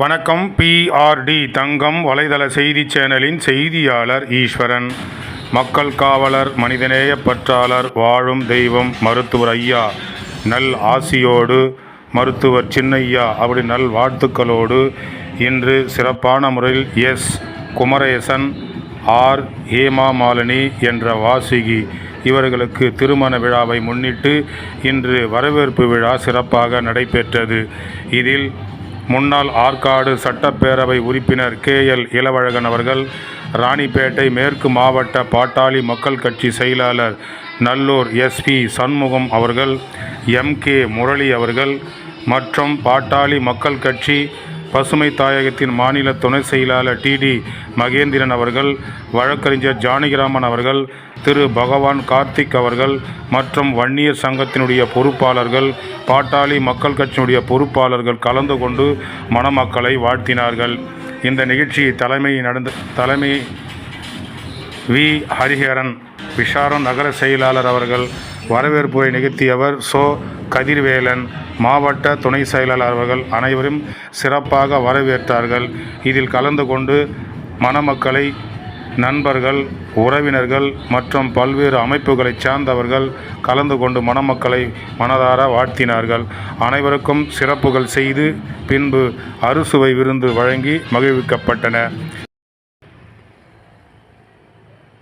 வணக்கம். பிஆர்டி தங்கம் வலைதள செய்தி சேனலின் செய்தியாளர் ஈஸ்வரன். மக்கள் காவலர் மனிதநேய பற்றாளர் வாழும் தெய்வம் மருத்துவர் ஐயா. நல் ஆசியோடு மருத்துவர் சின்னையா. அப்படி நல் வாழ்த்துக்களோடு இன்று சிறப்பான முறையில் எஸ். குமரேசன் ஆர். ஹேமாமாலினி என்ற வாசிகி இவர்களுக்கு திருமண விழாவை முன்னிட்டு இன்று வரவேற்பு விழா சிறப்பாக நடைபெற்றது. இதில் முன்னாள் ஆற்காடு சட்டப்பேரவை உறுப்பினர் கே எல் இளவழகன் அவர்கள் ராணிப்பேட்டை மேற்கு மாவட்ட பாட்டாளி மக்கள் கட்சி செயலாளர் நல்லூர் எஸ்பி சண்முகம் அவர்கள் எம் கே முரளி அவர்கள் மற்றும் பாட்டாளி மக்கள் கட்சி பசுமை தாயகத்தின் மாநில துணை செயலாளர் டிடி மகேந்திரன் அவர்கள் வழக்கறிஞர் ஜானகிராமன் அவர்கள் திரு பகவான் கார்த்திக் அவர்கள் மற்றும் வன்னியர் சங்கத்தினுடைய பொறுப்பாளர்கள் பாட்டாளி மக்கள் கட்சியினுடைய பொறுப்பாளர்கள் கலந்து கொண்டு மணமக்களை வாழ்த்தினார்கள். இந்த நிகழ்ச்சி தலைமை நடந்த தலைமை வி. ஹரிஹரன் விஷாரம் நகர செயலாளர் அவர்கள் வரவேற்புரை நிகழ்த்தியவர் சோ. கதிர்வேலன் மாவட்ட துணை செயலாளர் அவர்கள் அனைவரும் சிறப்பாக வரவேற்றார்கள். இதில் கலந்து கொண்டு மணமக்களை நண்பர்கள் உறவினர்கள் மற்றும் பல்வேறு அமைப்புகளைச் சார்ந்தவர்கள் கலந்து கொண்டு மணமக்களை மனதார வாழ்த்தினார்கள். அனைவருக்கும் சிறப்புகள் செய்து பின்பு அறுசுவை விருந்து வழங்கி மகிழ்விக்கப்பட்டன.